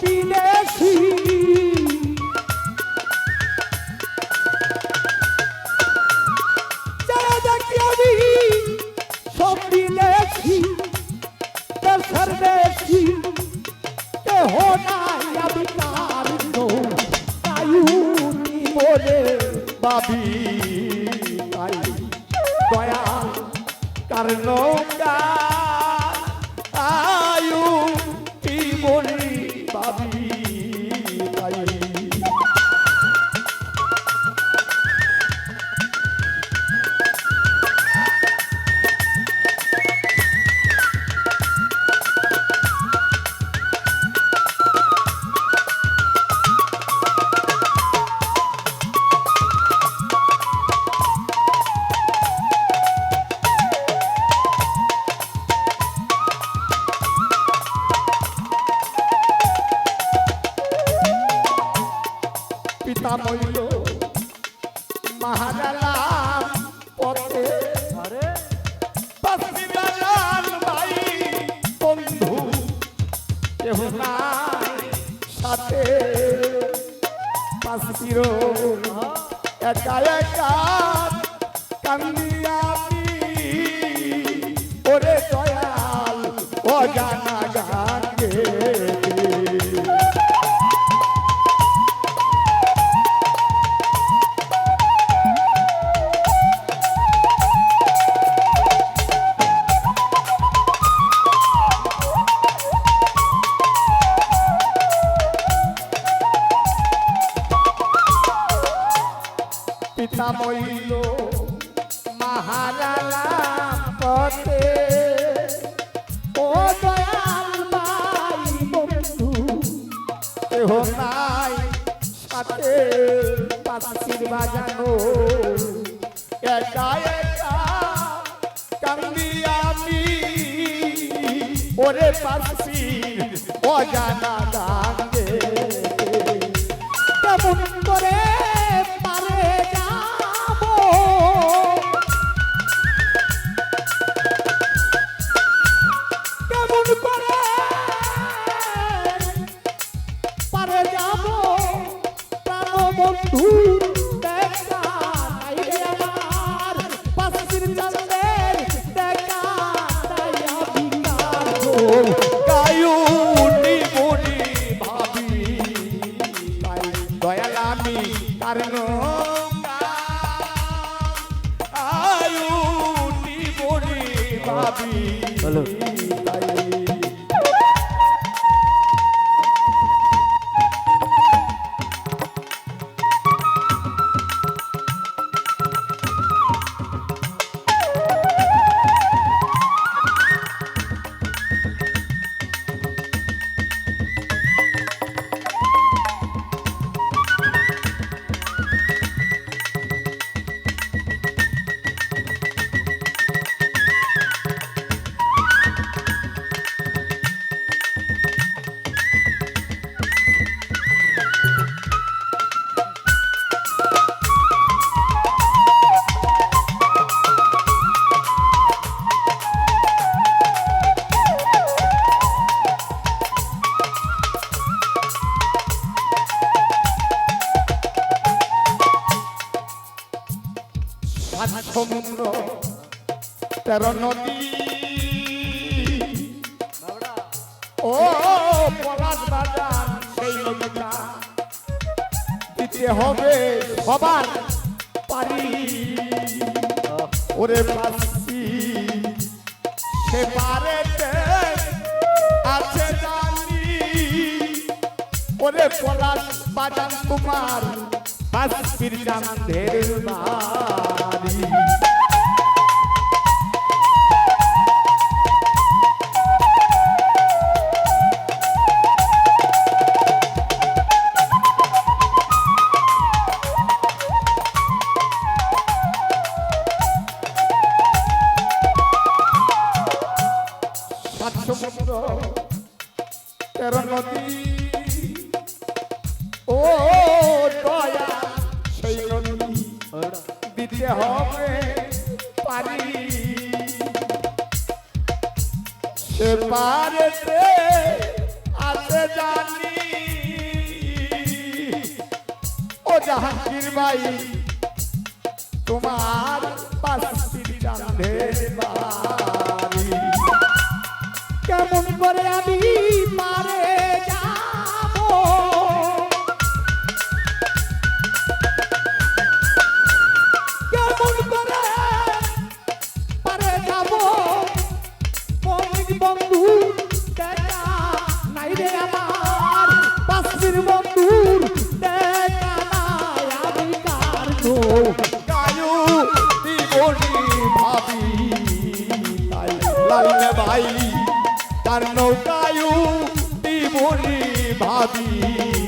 বিদেশি যারা দেখি আমি সব বিদেশি দেশের বেশি কেহ নাই আমি কার তায়ুনি বলে ভাবি তাই দয়া কার পিতা মইল মহারালাম পথে পাশিদালাল ভাই বন্ধু কেহ নাই সাথে। পাশির একা একা কান্দিয়ামি। ওরে দয়াল অজানা গান পাশির সমুদ্র, তেরো নদী। ও, পলাশ বাজার, সেই নদীটা দিতে হবে সবার পারি। ওরে পাশি সে পারেতে আছে ওরে পলাশ বাজান তোমার বাসির কান্ধের বাড়ি দিতে হবে পারি। সে পারেতে জানি। ও জাহাঙ্গীর ভাই তোমার কেমন করে আমি তার নৌকায়ু দিবনি ভাবি।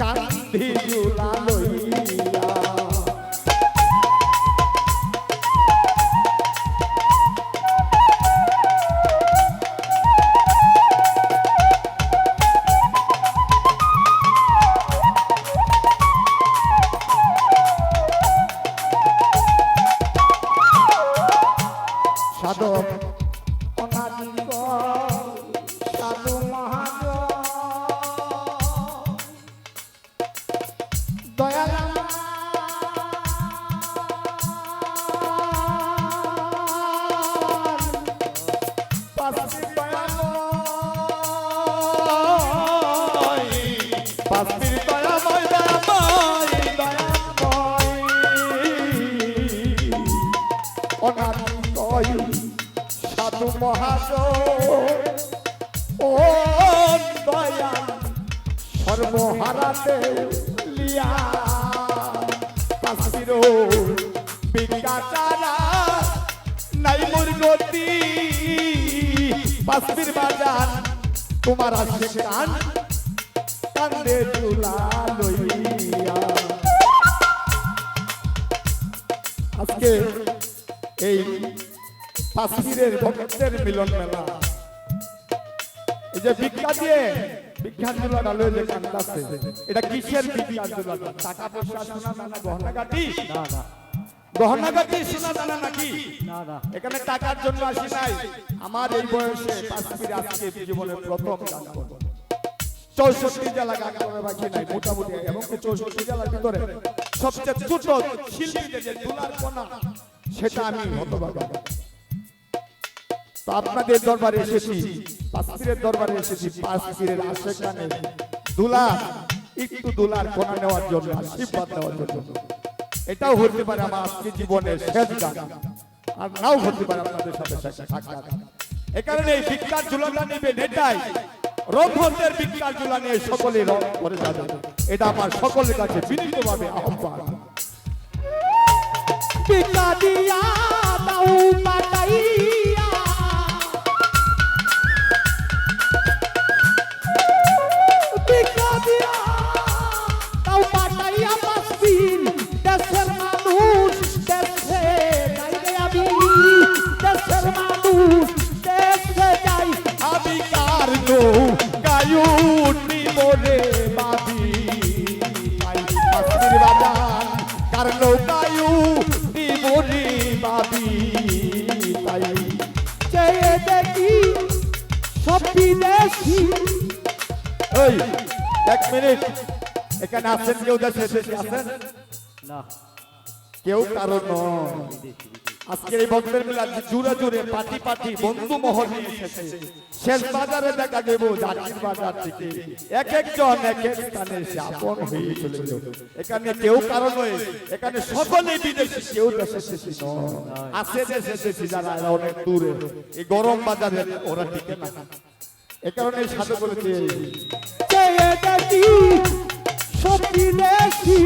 কান্দি লইয়া সাধু মহাজ ও দয়াল সর্বহারাতে লিয়া কাশির বিজ্ঞাতারা নাই মোর গতি পাশির বাজার তোমার আসে কান কান্দে লইয়া আজকে পাশিরের ভক্তের মিলন মেলা। এই যে ভিক্ষা দিয়ে ভিক্ষার জুলাটা লয়ে যে কান্দাছে এটা কিসের ভিক্ষার জুলাটা টাকা পয়সা সোনা দানা গহনা গাটি? না না। গহনা গাটি সোনা দানা নাকি? না না। এখানে টাকার জন্য আসি নাই। আমার এই বয়সে পাশির আজকে জীবনের প্রথম গান করব চৌষট্টি জেলা গান করে বাকি নাই মোটামুটি। এবং চৌষট্টি জেলার ভিতরে সবচেয়ে ছোট শিল্পীদের যে দুলার কোনা সেটা আমি হতভাগা। আপনাদের দরবারে এসেছি পাঁচপীরের দরবারে এসেছি পাঁচপীরের আশেখানে দুলা একটু দুলার কোনা নেওয়ার জন্য, আশীর্বাদ নেওয়ার জন্য। এটাও হতে পারে আমার আজকে জীবনের শেষ গান। আর নাও হতে পারে আপনাদের সাথে সাক্ষাৎ। এ কারণে এই ভিক্ষার ঝুলাটা নিবে নেটাই। রঘুদের ভিক্ষার ঝুলা নিয়ে সকলে রং করে যাবে। এটা আমার সকলের কাছে বিনীতভাবে আহ্বান। পিতা দিয়া এখানে আছেন কেউ দেশে দেশে আছেন? না। কেউ কারণ আজকের এই ভক্তের মিলাদ জুড়ে জুড়ে পাটি পাটি বন্ধু মহল এসেছে। শেষ বাজারে দেখা দেব জাতির বাজার থেকে। এক একজন এক এক স্থানে এসে আপন হয়ে চলে গেল। এখানে কেউ কারণ নয় এখানে সকলে বিদেশি কেউ দেশে শেষি আছে দেশে শেষি যারা অনেক দূরে। এই গরম বাজারে ওরা টিকে না। এ কারণে সাধু বলেছে চেয়ে দেখি সত্যি দেখি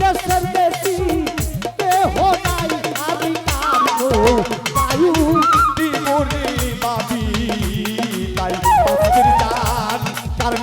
দেশের বেশি দেহ নাই, আমি কারও বায়ু বিমুরি বাবি, তাই ভক্তের গান তার